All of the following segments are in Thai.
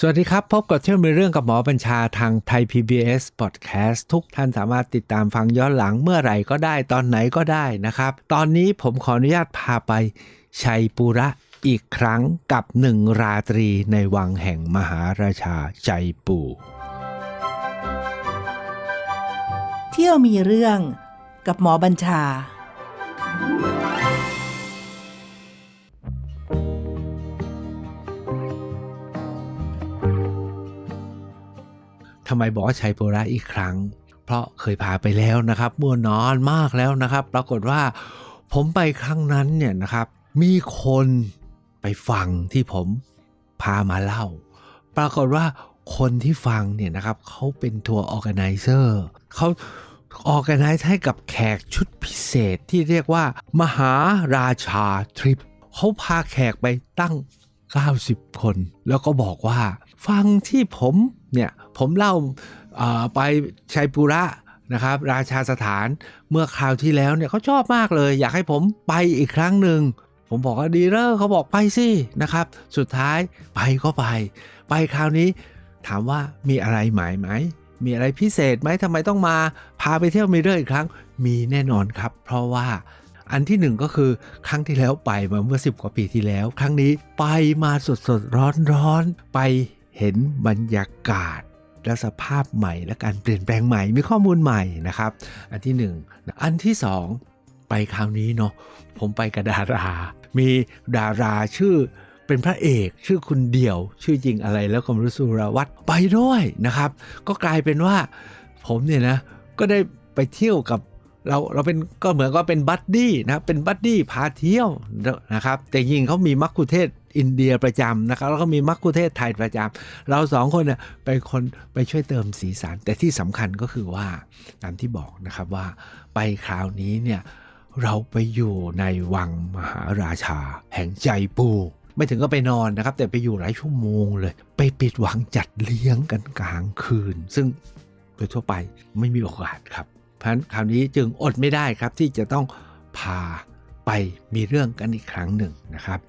สวัสดีครับ พบกับเที่ยวมีเรื่องกับหมอบัญชาทางไทย PBS Podcast ทุกท่านสามารถติดตามฟังย้อนหลังเมื่อไหร่ก็ได้ตอนไหนก็ได้นะครับ ตอนนี้ผมขออนุญาตพาไปชัยปุระอีกครั้งกับหนึ่งราตรีในวังแห่งมหาราชาชัยปูเที่ยวมีเรื่องกับหมอบัญชา ทำไมบอกว่าชัยปุระอีกครั้ง เพราะเคยพาไปแล้วนะครับเมื่อนานมากแล้วนะครับ ปรากฏว่าผมไปครั้งนั้นเนี่ยนะครับ มีคนไปฟังที่ผมพามาเล่า ปรากฏว่าคนที่ฟังเนี่ยนะครับเขาเป็นทัวร์ออแกไนเซอร์เขาออแกไนซ์ให้กับแขกชุดพิเศษที่เรียกว่า มหาราชาทริปเขาพาแขกไปตั้ง 90 คน แล้วก็บอกว่า ฟังที่ผมเนี่ยผมเล่าไปชัยปุระนะครับราชาสถานเมื่อคราวที่แล้วเนี่ยเขาชอบมากเลย อยากให้ผมไปอีกครั้งหนึ่งผมบอกว่าดีเลอร์เขาบอกไปสินะครับ สุดท้ายไปก็ไป ไปคราวนี้ถามว่ามีอะไรหมายไหม มีอะไรพิเศษไหมทำไมต้องมาพาไปเที่ยวมีเรื่องอีกครั้ง มีแน่นอนครับ เพราะว่า อันที่หนึ่งก็คือครั้งที่แล้วไปมาเมื่อ 10 กว่าปีที่แล้ว ครั้งนี้ไปมาสดสดร้อนร้อนๆไปเห็นบรรยากาศและสภาพใหม่และการเปลี่ยนแปลงใหม่มีข้อมูลใหม่นะครับ อันที่หนึ่งอันที่สองไปคราวนี้เนาะผมไปกับดารา มีดาราชื่อเป็นพระเอกชื่อคุณเดี่ยว ชื่อจริงอะไรแล้วก็มรุสุรวัตรไปด้วยนะครับ ก็กลายเป็นว่าผมเนี่ยนะก็ได้ไปเที่ยวกับ เราเราเป็นก็เหมือนก็เป็นบัดดี้นะเป็นบัดดี้พาเที่ยวนะครับแต่จริงเขามีมักคุเทศอินเดียประจำนะครับแล้วก็มีมักคุเทศไทยประจำเราสองคนเนี่ยเป็นคนไปช่วยเติมสีสันแต่ที่สำคัญก็คือว่าตามที่บอกนะครับว่าไปคราวนี้เนี่ยเราไปอยู่ในวังมหาราชา แห่งใจปูไม่ถึงก็ไปนอนนะครับ แต่ไปอยู่หลายชั่วโมงเลย ไปปิดวังจัดเลี้ยงกันกลางคืน ซึ่งโดยทั่วไปไม่มีโอกาสครับ เพราะฉะนั้นคราวนี้จึงอดไม่ได้ครับที่จะต้องพาไปมีเรื่องกันอีกครั้งหนึ่งนะครับ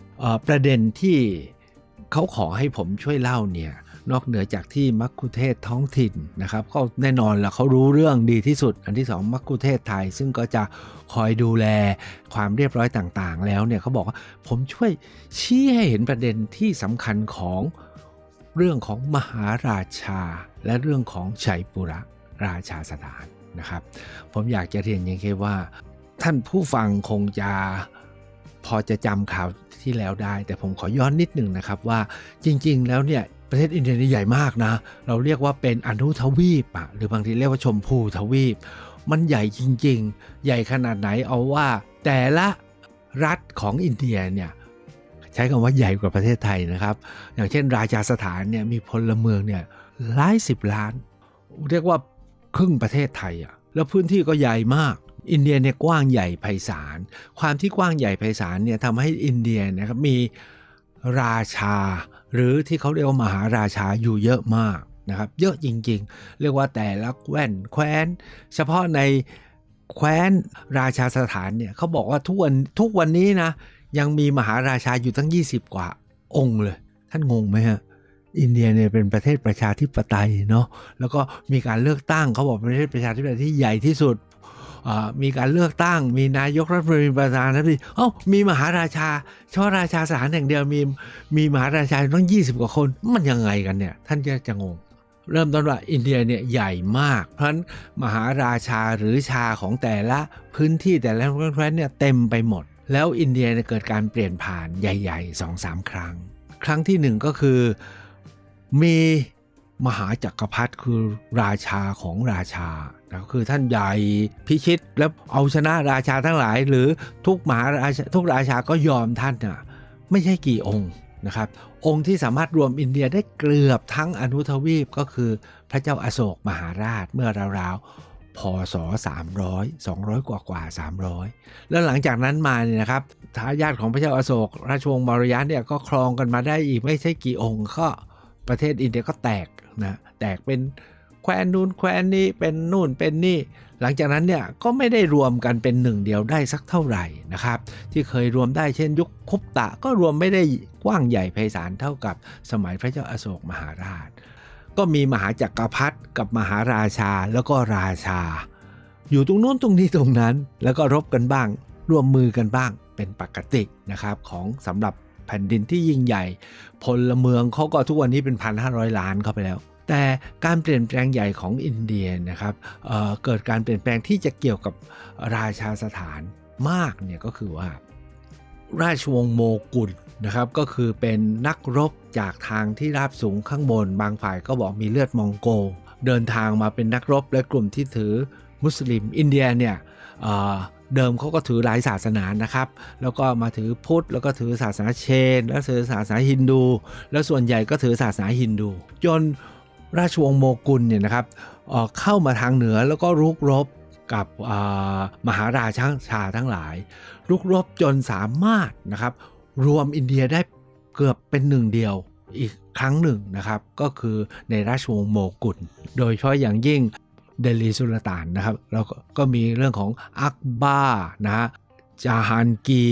ประเด็นที่เขาขอให้ผมช่วยเล่าเนี่ยนอกเหนือจากที่มักคุเทศท้องถิ่นนะครับก็แน่นอนแล้วเขารู้เรื่องดีที่สุด อันที่สองมักคุเทศไทย ซึ่งก็จะคอยดูแลความเรียบร้อยต่างๆ แล้วเนี่ยเขาบอกว่าผมช่วยชี้ให้เห็นประเด็นที่สำคัญของเรื่องของมหาราชา และเรื่องของชัยปุระราชาสถาน นะครับ ผมอยากจะเรียนอย่างแค่ว่า ท่านผู้ฟังคงจะพอจะจำข่าวที่แล้วได้ แต่ผมขอย้อนนิดหนึ่งนะครับว่าจริง ๆ แล้วเนี่ยประเทศอินเดียนี่ใหญ่มากนะ เราเรียกว่าเป็นอนุทวีปอะหรือบางทีเรียกว่าชมพูทวีป มันใหญ่จริง ๆ ใหญ่ขนาดไหนเอาว่า แต่ละรัฐของอินเดียเนี่ยใช้คำว่าใหญ่กว่าประเทศไทยนะครับ อย่างเช่นราชาสถานเนี่ยมีพลเมืองเนี่ยหลายสิบล้าน เรียกว่า ครึ่งประเทศไทยอะแล้วพื้นที่ก็ใหญ่มาก อินเดียเนี่ยกว้างใหญ่ไพศาล ความที่กว้างใหญ่ไพศาลเนี่ยทำให้อินเดียนะครับมีราชา หรือที่เขาเรียกว่ามหาราชาอยู่เยอะมากนะครับ เยอะจริงๆ เรียกว่าแต่ละแว่นแคว้น เฉพาะในแคว้นราชาสถานเนี่ยเขาบอกว่าทุกวันทุกวันนี้นะยังมีมหาราชาอยู่ตั้ง 20 กว่าองค์เลย ท่านงงไหมฮะ อินเดียเนี่ยเป็นประเทศประชาธิปไตยเนาะแล้วก็มีการเลือกตั้งเขาบอกประเทศประชาธิปไตยที่ใหญ่ที่สุดมีการเลือกตั้ง มีนายกรัฐมนตรีประธานาธิบดีเอ้ามีมหาราชาเฉพาะราชาสถานแห่งเดียวมีมีมหาราชาต้อง 20 กว่าคน มันยังไงกันเนี่ย ท่านจะจะงง เริ่มต้นว่าอินเดียเนี่ยใหญ่มาก เพราะฉะนั้นมหาราชาหรือชาของแต่ละพื้นที่แต่ละแคว้นเนี่ยเต็มไปหมด แล้วอินเดียเนี่ยเกิดการเปลี่ยนผ่านใหญ่ๆสองสามครั้ง ครั้งที่หนึ่งก็คือ มีมหาจักรพรรดิคือราชาของราชาคือท่านใหญ่พิชิตแล้วเอาชนะราชาทั้งหลาย หรือทุกมหาราชาทุกราชาก็ยอมท่านน่ะไม่ใช่กี่องค์นะครับ องค์ที่สามารถรวมอินเดียได้เกือบทั้งอนุทวีปก็คือพระเจ้าอาโศกมหาราชเมื่อราวๆพศ300 200 กว่ากว่า 300 แล้วหลังจากนั้นมาเนี่ยนะครับทายาทของพระเจ้าอาโศกราชวงศ์มารยะเนี่ยก็ครองกันมาได้อีกไม่ใช่กี่องค์ก็ ประเทศอินเดียก็แตกนะแตกเป็นแคว้นนู้นแคว้นนี้เป็นนู่นเป็นนี่ หลังจากนั้นเนี่ยก็ไม่ได้รวมกันเป็นหนึ่งเดียวได้สักเท่าไหร่นะครับ ที่เคยรวมได้เช่นยุคคุปตะก็รวมไม่ได้กว้างใหญ่ไพศาลเท่ากับสมัยพระเจ้าอาโศกมหาราช ก็มีมหาจักรพรรดิกับมหาราชาแล้วก็ราชา อยู่ตรงโน้นตรงนี้ตรงนั้น แล้วก็รบกันบ้าง ร่วมมือกันบ้างเป็นปกตินะครับของสำหรับ แผ่นดินที่ยิ่งใหญ่ พลเมืองเขาก็ทุกวันนี้เป็นพันห้าร้อยล้านเข้าไปแล้ว แต่การเปลี่ยนแปลงใหญ่ของอินเดียนะครับเเกิดการเปลี่ยนแปลงที่จะเกี่ยวกับราชาสถานมากเนี่ยก็คือว่า ราชวงศ์โมกุลนะครับก็คือเป็นนักรบจากทางที่ราบสูงข้างบน บางฝ่ายก็บอกมีเลือดมองโก เดินทางมาเป็นนักรบและกลุ่มที่ถือมุสลิมอินเดียเนี่ย เดิมเขาก็ถือหลายศาสนานะครับ แล้วก็มาถือพุทธ แล้วก็ถือศาสนาเชน แล้วถือศาสนาฮินดู แล้วส่วนใหญ่ก็ถือศาสนาฮินดู จนราชวงศ์โมกุลเนี่ยนะครับเข้ามาทางเหนือแล้วก็รุกรบกับมหาราชาชาทั้งหลาย รุกรบจนสามารถนะครับ รวมอินเดียได้เกือบเป็นหนึ่งเดียวอีกครั้งหนึ่งนะครับ ก็คือในราชวงศ์โมกุลโดยเฉพาะอย่างยิ่ง เดลีสุลต่านนะครับแล้วก็มีเรื่องของอักบานะฮะจาฮานกี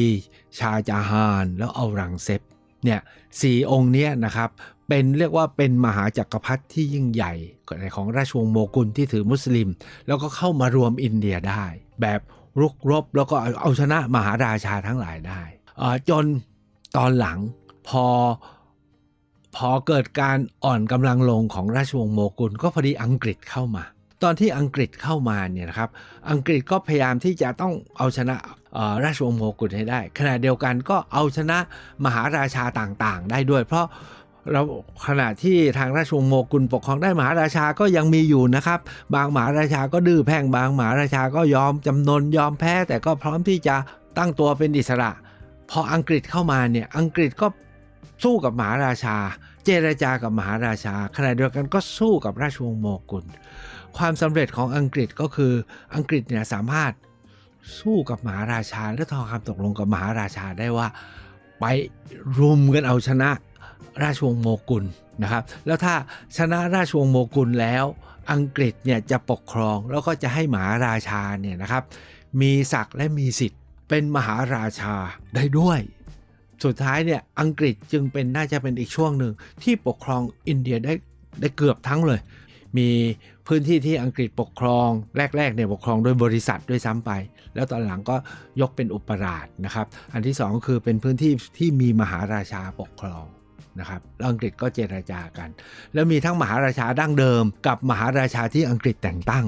ชาจาฮานแล้วเอารังเซปเนี่ยสี่องค์เนี้ยนะครับเป็นเรียกว่าเป็นมหาจักรพรรดิที่ยิ่งใหญ่ของราชวงศ์โมกุลที่ถือมุสลิม แล้วก็เข้ามารวมอินเดียได้ แบบรุกรบแล้วก็เอาชนะมหาราชาทั้งหลายได้จนตอนหลังพอพอเกิดการอ่อนกำลังลงของราชวงศ์โมกุลก็พอดีอังกฤษเข้ามา ตอนที่อังกฤษเข้ามาเนี่ยนะครับ อังกฤษก็พยายามที่จะต้องเอาชนะราชวงศ์โมกุลให้ได้ ขณะเดียวกันก็เอาชนะมหาราชาต่างๆ ได้ด้วย เพราะเราขณะที่ทางราชวงศ์โมกุลปกครองได้มหาราชาก็ยังมีอยู่นะครับ บางมหาราชาก็ดื้อแพ่งบางมหาราชาก็ยอมจำนนยอมแพ้ แต่ก็พร้อมที่จะตั้งตัวเป็นอิสระ พออังกฤษเข้ามาเนี่ยอังกฤษก็สู้กับมหาราชา เจรจากับมหาราชา ขณะเดียวกันก็สู้กับราชวงศ์โมกุล ความสำเร็จของอังกฤษก็คืออังกฤษเนี่ยสามารถสู้กับมหาราชาและทำความตกลงกับมหาราชาได้ว่าไปรุมกันเอาชนะราชวงศ์โมกุลนะครับ แล้วถ้าชนะราชวงศ์โมกุลแล้วอังกฤษเนี่ยจะปกครองแล้วก็จะให้มหาราชาเนี่ยนะครับ มีศักดิ์และมีสิทธิ์เป็นมหาราชาได้ด้วย สุดท้ายเนี่ยอังกฤษจึงเป็นน่าจะเป็นอีกช่วงหนึ่งที่ปกครองอินเดียได้ได้เกือบทั้งเลย มีพื้นที่ที่อังกฤษปกครอง แรกๆเนี่ยปกครองโดยบริษัทด้วยซ้ำไป แล้วตอนหลังก็ยกเป็นอุปราชนะครับ อันที่สองคือเป็นพื้นที่ที่มีมหาราชาปกครองนะครับแล้วอังกฤษก็เจรจากัน แล้วมีทั้งมหาราชาดั้งเดิม กับมหาราชาที่อังกฤษแต่งตั้ง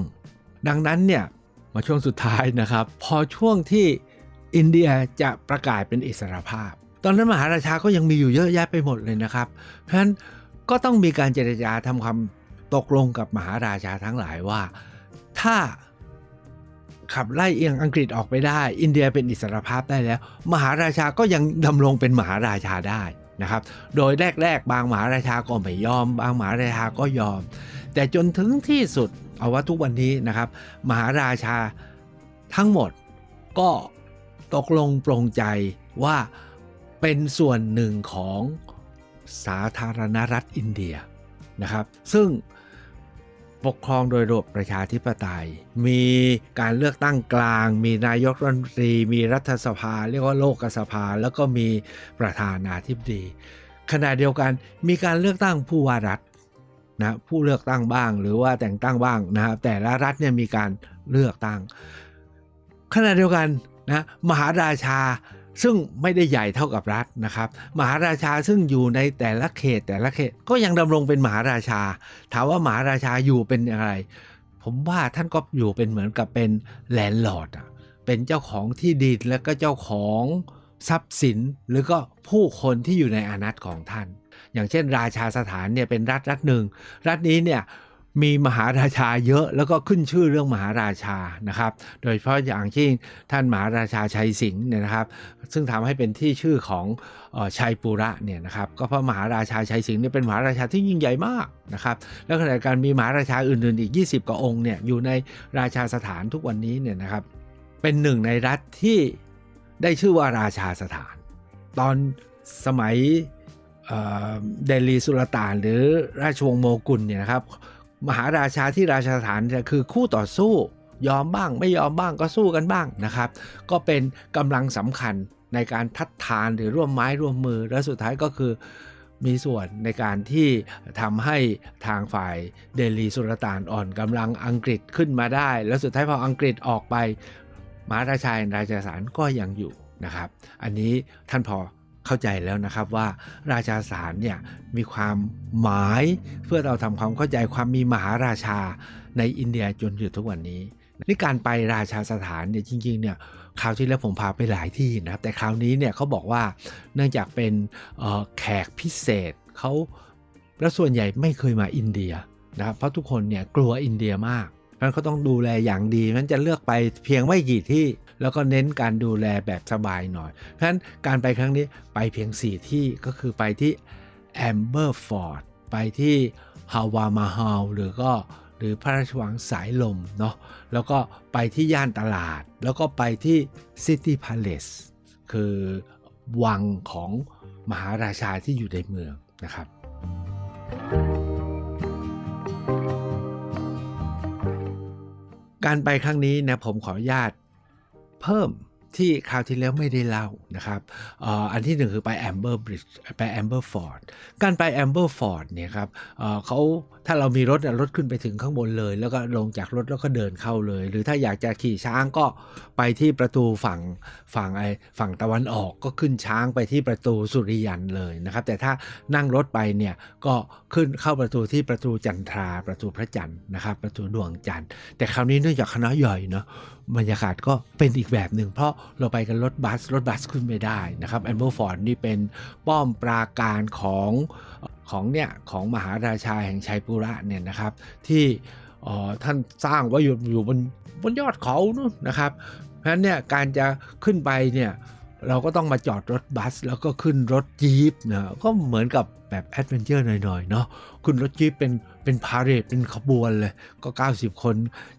ดังนั้นเนี่ยมาช่วงสุดท้ายนะครับ พอช่วงที่อินเดียจะประกาศเป็นอิสรภาพ ตอนนั้นมหาราชาก็ยังมีอยู่เยอะแยะไปหมดเลยนะครับ เพราะฉะนั้นก็ต้องมีการเจรจาทำความ ตกลงกับมหาราชาทั้งหลายว่า ถ้าขับไล่เอียงอังกฤษออกไปได้ อินเดียเป็นอิสรภาพได้แล้ว มหาราชาก็ยังดำรงเป็นมหาราชาได้นะครับ โดยแรก ๆ บางมหาราชาก็ไม่ยอม บางมหาราชาก็ยอม แต่จนถึงที่สุดเอาว่าทุกวันนี้นะครับ มหาราชาทั้งหมดก็ตกลงปรงใจว่าเป็นส่วนหนึ่งของสาธารณรัฐอินเดียนะครับ ซึ่ง ปกครองโดยระบบประชาธิปไตย มีการเลือกตั้งกลาง มีนายกรัฐมนตรี มีรัฐสภา เรียกว่าโลกสภา แล้วก็มีประธานาธิบดี ขณะเดียวกันมีการเลือกตั้งผู้ว่ารัฐนะผู้เลือกตั้งบ้างหรือว่าแต่งตั้งบ้างนะครับแต่ละรัฐเนี่ยมีการเลือกตั้ง ขณะเดียวกันนะมหาราชา ซึ่งไม่ได้ใหญ่เท่ากับรัฐนะครับมหาราชาซึ่งอยู่ในแต่ละเขตแต่ละเขตก็ยังดำรงเป็นมหาราชา ถามว่ามหาราชาอยู่เป็นอะไร ผมว่าท่านก็อยู่เป็นเหมือนกับเป็นแลนด์ลอร์ดอะเป็นเจ้าของที่ดินแล้วก็เจ้าของทรัพย์สินหรือก็ผู้คนที่อยู่ในอานัตของท่าน อย่างเช่น ราชาสถานเนี่ยเป็นรัฐรัฐหนึ่ง รัฐนี้เนี่ย มีมหาราชาเยอะแล้วก็ขึ้นชื่อเรื่องมหาราชานะครับ โดยเฉพาะอย่างที่ท่านมหาราชาชัยสิงห์เนี่ยนะครับ ซึ่งทำให้เป็นที่ชื่อของออชัยปุระเนี่ยนะครับก็เพราะมหาราชาชัยสิงห์เนี่ยเป็นมหาราชาที่ยิ่งใหญ่มากนะครับแล้วขณะเดียวกันมีมหาราชาอื่นๆอีก 20กว่าองค์เนี่ยอยู่ในราชาสถานทุกวันนี้เนี่ยนะครับ เป็นหนึ่งในรัฐที่ได้ชื่อว่าราชาสถาน ตอนสมัยเดลีสุลต่านหรือราชวงศ์โมกุลเนี่ยนะครับ มหาราชาที่ราชสถานคือคู่ต่อสู้ยอมบ้างไม่ยอมบ้างก็สู้กันบ้างนะครับ ก็เป็นกำลังสำคัญในการทัดทานหรือร่วมไม้ร่วมมือ และสุดท้ายก็คือมีส่วนในการที่ทำให้ทางฝ่ายเดลีสุลต่านอ่อนกำลังอังกฤษขึ้นมาได้ แล้วสุดท้ายพออังกฤษออกไปมหาราชาราชสารก็ยังอยู่นะครับ อันนี้ท่านพอ เข้าใจแล้วนะครับว่าราชาสารเนี่ยมีความหมายเพื่อเราทำความเข้าใจความมีมหาราชาในอินเดียจนถึงทุกวันนี้นี่การไปราชาสถานเนี่ยจริงๆเนี่ยคราวที่แล้วผมพาไปหลายที่นะครับแต่คราวนี้เนี่ยเขาบอกว่าเนื่องจากเป็นแขกพิเศษเขาแล้วส่วนใหญ่ไม่เคยมาอินเดียนะครับเพราะทุกคนเนี่ยกลัวอินเดียมากเพราะนั้นเขาต้องดูแลอย่างดีเพราะนั้นจะเลือกไปเพียงไม่กี่ที่ แล้วก็เน้นการดูแลแบบสบายหน่อย เพราะฉะนั้นการไปครั้งนี้ไปเพียง 4 ที่ก็คือไปที่แอมเบอร์ฟอร์ดไปที่ฮาวามาฮาลหรือก็หรือพระราชวังสายลมเนาะแล้วก็ไปที่ย่านตลาด แล้วก็ไปที่ซิตี้พาเลสคือวังของมหาราชาที่อยู่ในเมืองนะครับ การไปครั้งนี้นะผมขออนุญาต เพิ่มที่คราวที่แล้วไม่ได้เล่านะครับอันที่หนึ่งคือไปแอมเบอร์บริดจ์ไปแอมเบอร์ฟอร์ดการไปแอมเบอร์ฟอร์ดเนี่ยครับเขาถ้าเรามีรถรถขึ้นไปถึงข้างบนเลย แล้วก็ลงจากรถแล้วก็เดินเข้าเลย หรือถ้าอยากจะขี่ช้างก็ไปที่ประตูฝั่งฝั่งไอฝั่งตะวันออกก็ขึ้นช้างไปที่ประตูสุริยันเลยนะครับ แต่ถ้านั่งรถไปเนี่ยก็ขึ้นเข้าประตูที่ประตูจันทราประตูพระจันทร์นะครับ ประตูดวงจันทร์แต่คราวนี้เนื่องจากคณะใหญ่เนาะบรรยากาศก็เป็นอีกแบบหนึ่งเพราะเราไปกันรถบัสรถบัสขึ้นไม่ได้นะครับแอมเบอร์ฟอร์ดนี่เป็นป้อมปราการของของเนี่ยของมหาราชาแห่งชัยปุระเนี่ยนะครับ ที่ท่านสร้างไว้อยู่อยู่บนบนยอดเขานู่นนะครับ เพราะฉะนั้นเนี่ยการจะขึ้นไปเนี่ยเราก็ต้องมาจอดรถบัส แล้วก็ขึ้นรถจี๊ปนะก็เหมือนกับแบบแอดเวนเจอร์หน่อยๆเนาะขึ้นรถจี๊ปเป็นเป็นพาเรดเป็นขบวนเลย ก็ 90 คน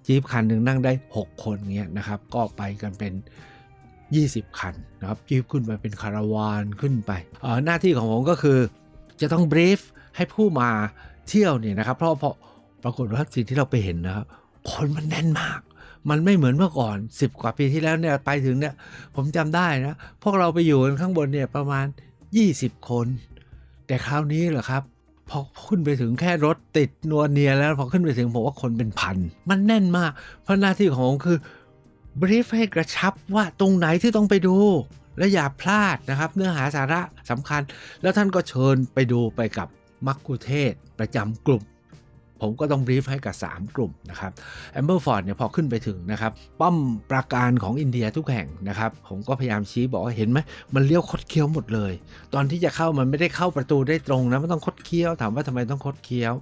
จี๊ปคันหนึ่งนั่งได้ 6 คนเงี้ยนะครับ ก็ไปกันเป็น 20 คันนะครับจี๊ปขึ้นไปเป็นคาราวานขึ้นไป หน้าที่ของผมก็คือจะต้องบรีฟให้ผู้มาเที่ยวเนี่ยนะครับ เพราะเพราะปรากฏว่าสิ่งที่เราไปเห็นนะครับ คนมันแน่นมาก มันไม่เหมือนเมื่อก่อน 10 กว่าปีที่แล้วเนี่ยไปถึงเนี่ยผมจำได้นะ พวกเราไปอยู่กันข้างบนเนี่ยประมาณ 20 คน แต่คราวนี้เหรอครับพอขึ้นไปถึงแค่รถติดนัวเนียแล้วพอขึ้นไปถึงผมว่าคนเป็นพัน มันแน่นมาก เพราะหน้าที่ของผมคือ บรีฟให้กระชับว่าตรงไหนที่ต้องไปดู และอย่าพลาดนะครับ เนื้อหาสาระสำคัญ แล้วท่านก็เชิญไปดูไปกับมักคุเทศประจำกลุ่ม ผมก็ต้องบรีฟให้กับ 3 กลุ่มนะครับแอมเบอร์ฟอร์ดเนี่ยพอขึ้นไปถึงนะครับ ป้อมปราการของอินเดียทุกแห่งนะครับ ผมก็พยายามชี้บอกว่าเห็นไหมมันเลี้ยวคดเคี้ยวหมดเลย ตอนที่จะเข้ามันไม่ได้เข้าประตูได้ตรงนะมันต้องคดเคี้ยวถามว่าทำไมต้องคดเคี้ยว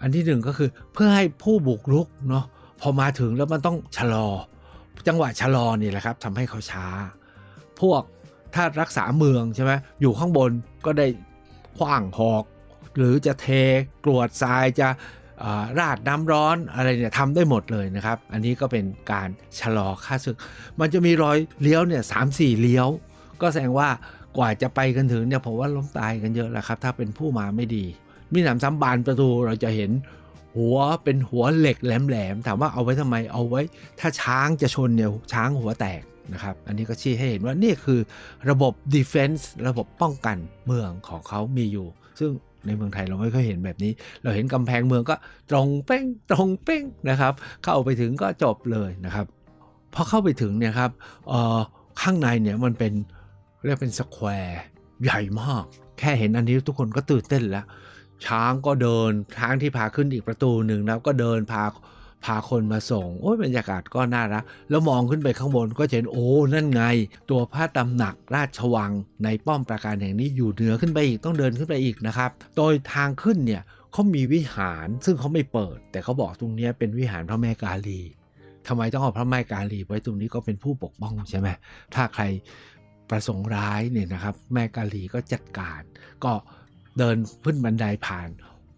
อันที่หนึ่งก็คือเพื่อให้ผู้บุกรุกเนาะพอมาถึงแล้วมันต้องชะลอ จังหวะชะลอนี่แหละครับทำให้เขาช้า พวกถ้ารักษาเมืองใช่ไหมอยู่ข้างบนก็ได้ขว้างหอก หรือจะเทกรวดทรายจะราดน้ำร้อนอะไรเนี่ยทำได้หมดเลยนะครับ อันนี้ก็เป็นการชะลอค่าศึก มันจะมีรอยเลี้ยวเนี่ยสามสี่เลี้ยว ก็แสดงว่ากว่าจะไปกันถึงเนี่ยผมว่าล้มตายกันเยอะแล้วครับ ถ้าเป็นผู้มาไม่ดี มีหนำซ้ำบานประตูเราจะเห็น หัวเป็นหัวเหล็กแหลมๆถามว่าเอาไว้ทำไมเอาไว้ ถ้าช้างจะชนเนี่ยช้างหัวแตกนะครับ อันนี้ก็ชี้ให้เห็นว่านี่คือระบบ defense ระบบป้องกันเมืองของเขามีอยู่ ซึ่งในเมืองไทยเราไม่ค่อยเห็นแบบนี้ เราเห็นกำแพงเมืองก็ตรงเป้งตรงเป้งนะครับ เข้าไปถึงก็จบเลยนะครับพอเข้าไปถึงเนี่ยครับข้างในเนี่ยมันเป็นเรียกเป็นสแควร์ใหญ่มาก แค่เห็นอันนี้ทุกคนก็ตื่นเต้นแล้ว ช้างก็เดินช้างที่พาขึ้นอีกประตูหนึ่งแล้วก็เดินพาพาคนมาส่ง โอ้ยบรรยากาศก็น่ารัก แล้วมองขึ้นไปข้างบนก็เห็นโอ้นั่นไง ตัวพระตำหนักราชวังในป้อมปราการแห่งนี้อยู่เหนือขึ้นไปอีกต้องเดินขึ้นไปอีกนะครับ โดยทางขึ้นเนี่ยเขามีวิหารซึ่งเขาไม่เปิด แต่เขาบอกตรงนี้เป็นวิหารพระแม่กาลีทำไมต้องเอาพระแม่กาลีไว้ตรงนี้ก็เป็นผู้ปกป้องใช่ไหมถ้าใครประสงค์ร้ายเนี่ยนะครับ แม่กาลีก็จัดการ ก็ เดินขึ้นบันไดผ่าน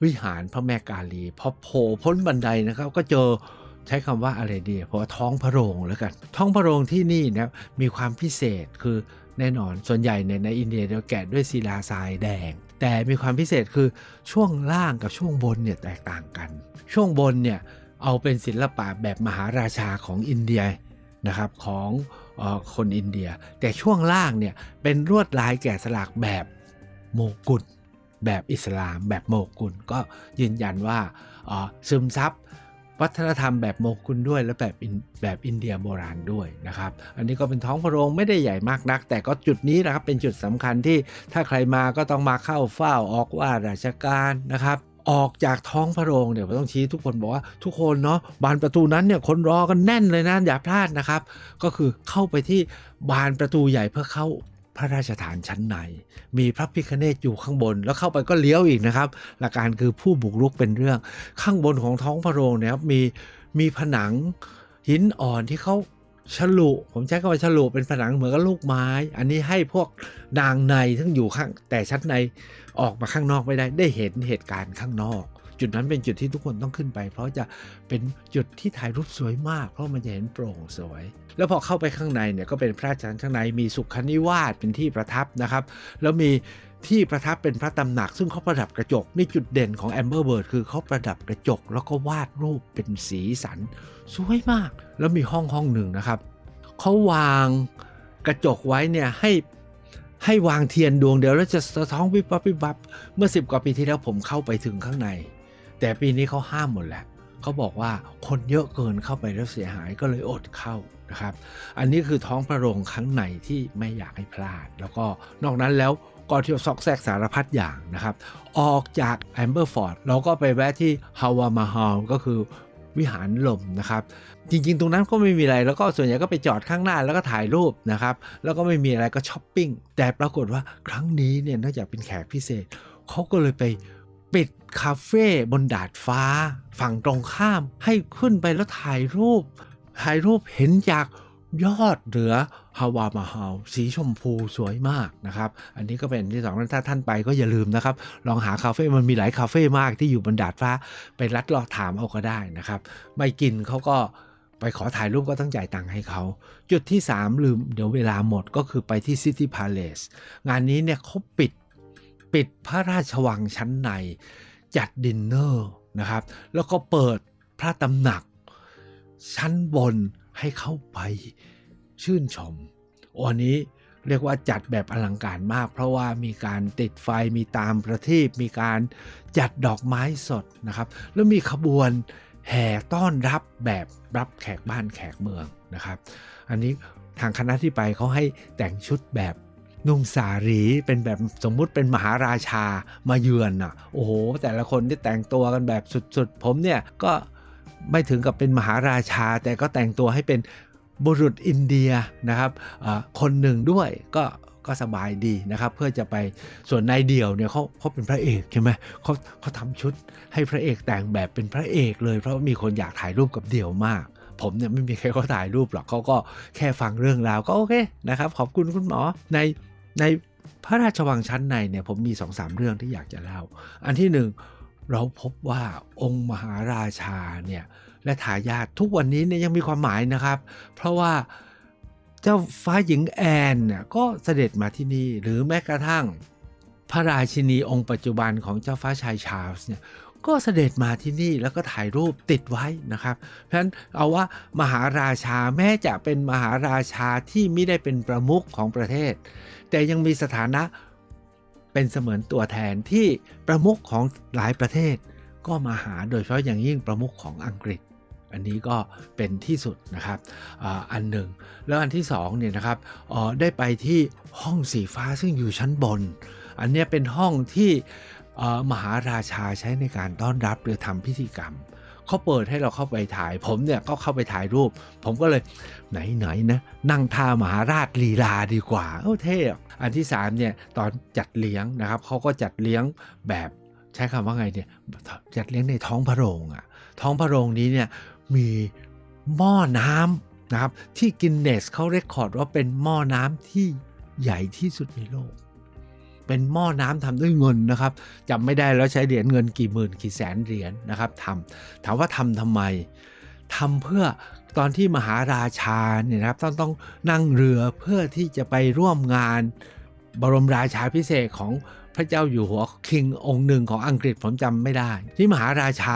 วิหารพระแม่กาลีพอโผล่พ้นบันไดนะครับ ก็เจอใช้คำว่าอะไรดีเพราะว่าท้องพระโรงแล้วกัน ท้องพระโรงที่นี่นะมีความพิเศษคือแน่นอนส่วนใหญ่เนี่ยในอินเดียเราแกะด้วยศิลาทรายแดง แต่มีความพิเศษคือช่วงล่างกับช่วงบนเนี่ยแตกต่างกัน ช่วงบนเนี่ยเอาเป็นศิลปะแบบมหาราชาของอินเดียนะครับของออคนอินเดีย แต่ช่วงล่างเนี่ยเป็นลวดลายแกะสลักแบบโมกุล แบบอิสลาม แบบโมกุลก็ยืนยันว่าซึมซับวัฒนธรรมแบบโมกุลด้วยและแบบแบบอินเดียโบราณด้วยนะครับ อันนี้ก็เป็นท้องพระโรงไม่ได้ใหญ่มากนัก แต่ก็จุดนี้นะครับเป็นจุดสำคัญที่ถ้าใครมาก็ต้องมาเข้าเฝ้าออกว่าราชการนะครับออกจากท้องพระโรงเนี่ยผมต้องชี้ทุกคนบอกว่าทุกคนเนาะบานประตูนั้นเนี่ยคนรอกันแน่นเลยนะอย่าพลาดนะครับ ก็คือเข้าไปที่บานประตูใหญ่เพื่อเข้า พระราชฐานชั้นใน มีพระพิคเนตอยู่ข้างบน แล้วเข้าไปก็เลี้ยวอีกนะครับ หลักการคือผู้บุกรุกเป็นเรื่อง ข้างบนของท้องพระโรงเนี่ยครับมีมีผนังหินอ่อนที่เขาฉลุผมใช้คำว่าฉลุเป็นผนังเหมือนกับลูกไม้ อันนี้ให้พวกนางในซึ่งอยู่ข้างแต่ชั้นในออกมาข้างนอกไม่ได้ได้เห็นเหตุการณ์ข้างนอก จุดนั้นเป็นจุดที่ทุกคนต้องขึ้นไป เพราะจะเป็นจุดที่ถ่ายรูปสวยมาก เพราะมันจะเห็นโปร่งสวย แล้วพอเข้าไปข้างในเนี่ยก็เป็นพระอาจารย์ข้างในมีสุขนิวาสเป็นที่ประทับนะครับ แล้วมีที่ประทับเป็นพระตำหนักซึ่งเขาประดับกระจกนี่จุดเด่นของแอมเบอร์เบิร์ดคือเขาประดับกระจก แล้วก็วาดรูปเป็นสีสัน สวยมาก แล้วมีห้องห้องหนึ่งนะครับเขาวางกระจกไว้เนี่ยให้ให้วางเทียนดวงเดียวแล้วจะสะท้องวิบวับวิบวับเมื่อ10กว่าปีที่แล้วผมเข้าไปถึงข้างใน แต่ปีนี้เขาห้ามหมดแหล้วเขาบอกว่าคนเยอะเกินเข้าไปแล้วเสียหายก็เลยอดเข้านะครับ อันนี้คือท้องพระโรงครั้งในที่ไม่อยากให้พลาด แล้วก็นอกนั้นแล้วก็เที่ยวซอกแซกสารพัดอย่างนะครับ ออกจากแอมเบอร์ฟอร์ดเราก็ไปแวะที่ฮาวามาฮาลก็คือวิหารลมนะครับ จริงๆ ตรงนั้นก็ไม่มีอะไร แล้วก็ส่วนใหญ่ก็ไปจอดข้างหน้าแล้วก็ถ่ายรูปนะครับ แล้วก็ไม่มีอะไรก็ช้อปปิ้งแต่ปรากฏว่าครั้งนี้เนี่ยนอกจากเป็นแขกพิเศษเขาก็เลยไป ปิดคาเฟ่บนดาดฟ้า ฝั่งตรงข้ามให้ขึ้นไปแล้วถ่ายรูป ถ่ายรูปเห็นจากยอดเหนือฮาวามาฮาวสีชมพูสวยมากนะครับ อันนี้ก็เป็นที่สองถ้าท่านไปก็อย่าลืมนะครับ ลองหาคาเฟ่มันมีหลายคาเฟ่มากที่อยู่บนดาดฟ้า ไปรัดเลาะถามเอาก็ได้นะครับ ไม่กินเขาก็ไปขอถ่ายรูปก็ต้องจ่ายตังค์ให้เขา จุดที่ 3 ลืมเดี๋ยวเวลาหมดก็คือไปที่ City Palace งานนี้เนี่ยเขาปิด ปิดพระราชวังชั้นใน จัดดินเนอร์นะครับ แล้วก็เปิดพระตำหนัก ชั้นบนให้เข้าไปชื่นชมวันนี้เรียกว่าจัดแบบอลังการมาก เพราะว่ามีการติดไฟมีตามประทีปมีการจัดดอกไม้สดนะครับ แล้วมีขบวนแห่ต้อนรับแบบรับแขกบ้านแขกเมืองนะครับ อันนี้ทางคณะที่ไปเขาให้แต่งชุดแบบ นุ่งสารีเป็นแบบสมมุติเป็นมหาราชามาเยือนอะโอ้โห แต่ละคนที่แต่งตัวกันแบบสุดๆ ผมเนี่ยก็ไม่ถึงกับเป็นมหาราชา แต่ก็แต่งตัวให้เป็นบุรุษอินเดียนะครับคนหนึ่งด้วยก็ก็สบายดีนะครับ เพื่อจะไปส่วนนายเดี่ยวเนี่ยเขาเขาเป็นพระเอกใช่ไหมเขาเขาทำชุดให้พระเอกแต่งแบบเป็นพระเอกเลย เพราะมีคนอยากถ่ายรูปกับเดี่ยวมาก ผมเนี่ยไม่มีใครเขาถ่ายรูปหรอกเขาก็แค่ฟังเรื่องราวก็โอเคนะครับ ขอบคุณคุณหมอใน ในพระราชวังชั้นในเนี่ยผมมีสองสามเรื่องที่อยากจะเล่า อันที่หนึ่งเราพบว่าองค์มหาราชาเนี่ยและทายาททุกวันนี้เนี่ยยังมีความหมายนะครับ เพราะว่าเจ้าฟ้าหญิงแอนเนี่ยก็เสด็จมาที่นี่หรือแม้กระทั่งพระราชินีองค์ปัจจุบันของเจ้าฟ้าชายชาร์ลส์เนี่ยก็เสด็จมาที่นี่แล้วก็ถ่ายรูปติดไว้นะครับ เพราะฉะนั้นเอาว่ามหาราชาแม้จะเป็นมหาราชาที่ไม่ได้เป็นประมุขของประเทศ แต่ยังมีสถานะเป็นเสมือนตัวแทนที่ประมุขของหลายประเทศ ก็มาหาโดยเฉพาะอย่างยิ่งประมุขของอังกฤษ อันนี้ก็เป็นที่สุดนะครับอันหนึ่ง แล้วอันที่สองเนี่ยนะครับได้ไปที่ห้องสีฟ้าซึ่งอยู่ชั้นบน อันนี้เป็นห้องที่มหาราชาใช้ในการต้อนรับหรือทำพิธีกรรม เขาเปิดให้เราเข้าไปถ่าย ผมเนี่ยก็เข้าไปถ่ายรูป ผมก็เลยไหนๆนะนั่งท่ามหาราชลีลาดีกว่าเออเท่อะอันที่สามเนี่ยตอนจัดเลี้ยงนะครับเขาก็จัดเลี้ยงแบบใช้คำว่าไงเนี่ยจัดเลี้ยงในท้องพระโรงอะท้องพระโรงนี้เนี่ยมีหม้อน้ำนะครับที่กินเนสเขาเรคคอร์ดว่าเป็นหม้อน้ำที่ใหญ่ที่สุดในโลก เป็นหม้อน้ำทำด้วยเงินนะครับจำไม่ได้แล้วใช้เหรียญเงินกี่หมื่นกี่แสนเหรียญนะครับทำถามว่าทำทำไมทำเพื่อตอนที่มหาราชาเนี่ยนะครับต้องต้องนั่งเรือเพื่อที่จะไปร่วมงานบรมราชาพิเศษของพระเจ้าอยู่หัวคิงองค์หนึ่งของอังกฤษผมจำไม่ได้ ที่มหาราชา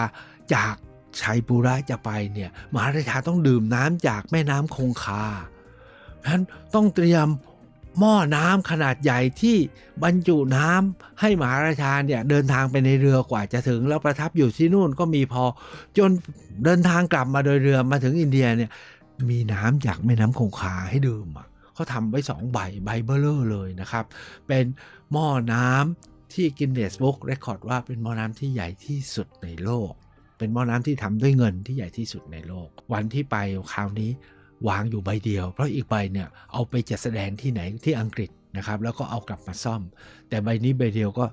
จากชัยปุระจะไปเนี่ยมหาราชาต้องดื่มน้ำจากแม่น้ำคงคาเพราะฉะนั้นต้องเตรียม หม้อน้ำขนาดใหญ่ที่บรรจุน้ำให้มหาราชาเนี่ยเดินทางไปในเรือกว่าจะถึง แล้วประทับอยู่ที่นู่นก็มีพอ จนเดินทางกลับมาโดยเรือมาถึงอินเดียเนี่ยมีน้ำจากแม่น้ำคงคาให้ดื่มเขาทำไว้สองใบใบเบลเลอร์เลยนะครับ เป็นหม้อน้ำที่กินเนสบุ๊กเรคคอร์ดว่าเป็นหม้อน้ำที่ใหญ่ที่สุดในโลก เป็นหม้อน้ำที่ทำด้วยเงินที่ใหญ่ที่สุดในโลก วันที่ไปคราวนี้ วางอยู่ใบเดียว เพราะอีกใบเนี่ยเอาไปจัดแสดงที่ไหนที่อังกฤษนะครับ แล้วก็เอากลับมาซ่อม แต่ใบนี้ใบเดียวก็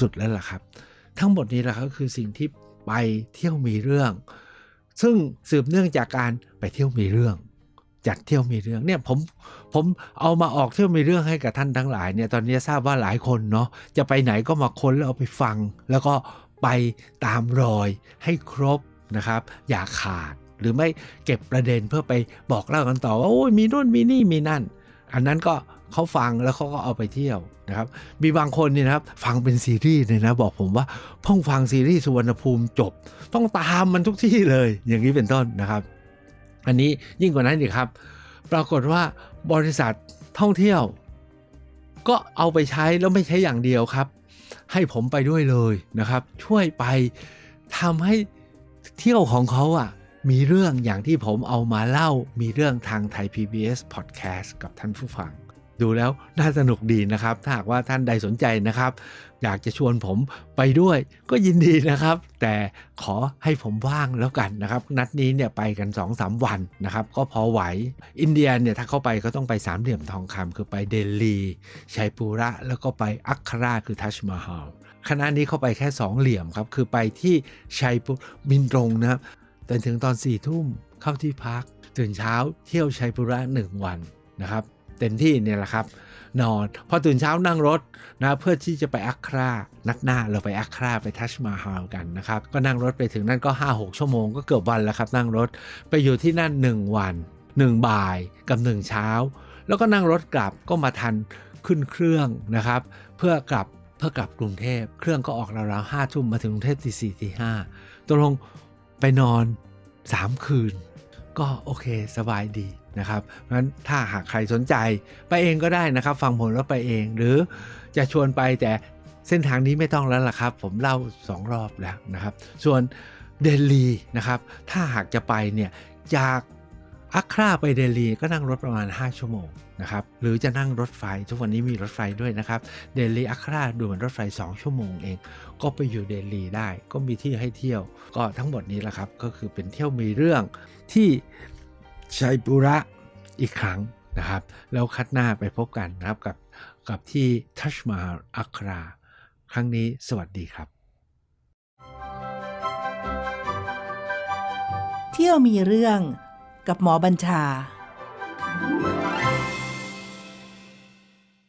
สุดๆแล้วล่ะครับ ทั้งหมดนี้แหละครับคือสิ่งที่ไปเที่ยวมีเรื่อง ซึ่งสืบเนื่องจากการไปเที่ยวมีเรื่อง จัดเที่ยวมีเรื่องเนี่ยผมผมเอามาออกเที่ยวมีเรื่องให้กับท่านทั้งหลายเนี่ยตอนนี้ทราบว่าหลายคนเนาะจะไปไหนก็มาค้นแล้วเอาไปฟัง แล้วก็ไปตามรอยให้ครบนะครับ อย่าขาด หรือไม่เก็บประเด็นเพื่อไปบอกเล่ากันต่อว่าโอ้ยมีนู่นมีนี่มีนั่น อันนั้นก็เขาฟังแล้วเขาก็เอาไปเที่ยวนะครับมีบางคนเนี่ยนะครับฟังเป็นซีรีส์เลยนะบอกผมว่าเพิ่งฟังซีรีส์สุวรรณภูมิจบ ต้องตามมันทุกที่เลย อย่างนี้เป็นต้นนะครับ อันนี้ยิ่งกว่านั้นอีกครับ ปรากฏว่าบริษัทท่องเที่ยว ก็เอาไปใช้แล้วไม่ใช้อย่างเดียวครับ ให้ผมไปด้วยเลยนะครับ ช่วยไปทำให้เที่ยวของเขาอะ มีเรื่องอย่างที่ผมเอามาเล่ามีเรื่องทางไทย PBS Podcast กับท่านผู้ฟัง ดูแล้วน่าสนุกดีนะครับ ถ้าหากว่าท่านใดสนใจนะครับ อยากจะชวนผมไปด้วยก็ยินดีนะครับ แต่ขอให้ผมว่างแล้วกันนะครับ นัดนี้เนี่ยไปกัน2-3วันนะครับ ก็พอไหว อินเดียเนี่ยถ้าเข้าไปก็ต้องไปสามเหลี่ยมทองคำคือไปเดลีชัยปูระแล้วก็ไปอัคราคือทัชมาฮาลคณะนี้เข้าไปแค่2เหลี่ยมครับคือไปที่ชัยปูบินตรงนะครับ แต่ถึงตอน4ี่ทุ่มเข้าที่พัก ตื่นเช้าเที่ยวชัยปุระ1วันนะครับ เต็มที่เนี่ยแหละครับ นอนพอตื่นเช้านั่งรถนะเพื่อที่จะไปอัครานัดหน้าเราไปอัคราไปทัชมาฮาลกันนะครับ ก็นั่งรถไปถึงนั่นก็ 5-6 ชั่วโมงก็เกือบวันแล้วครับ นั่งรถไปอยู่ที่นั่น 1 วัน 1 บ่ายกับ 1 เช้า แล้วก็นั่งรถกลับก็มาทันขึ้นเครื่องนะครับ เพื่อกลับเพื่อกลับกรุงเทพ เครื่องก็ออกราวๆห้าทุ่มมาถึงกรุงเทพตีสี่ตีห้าตกลง ไปนอน 3 คืน ก็โอเคสบายดีนะครับเพราะฉะนั้นถ้าหากใครสนใจไปเองก็ได้นะครับ ฟังผมแล้วไปเอง หรือจะชวนไปแต่เส้นทางนี้ไม่ต้องแล้วล่ะครับ ผมเล่า 2 รอบแล้วนะครับ ส่วนเดลีนะครับ ถ้าหากจะไปเนี่ยจาก อัคราไปเดลีก็นั่งรถประมาณ 5 ชั่วโมงนะครับหรือจะนั่งรถไฟ ทุกวันนี้มีรถไฟด้วยนะครับเดลีอัคราดูเหมือนรถไฟ 2 ชั่วโมงเอง ก็ไปอยู่เดลีได้ก็มีที่ให้เที่ยว ก็ทั้งหมดนี้แหละครับก็คือเป็นเที่ยวมีเรื่องที่ชัยปุระอีกครั้งนะครับแล้วคัดหน้าไปพบกันนะครับกับกับที่ทัชมาอัคราครั้งนี้สวัสดีครับ เที่ยวมีเรื่อง กับหมอบัญชา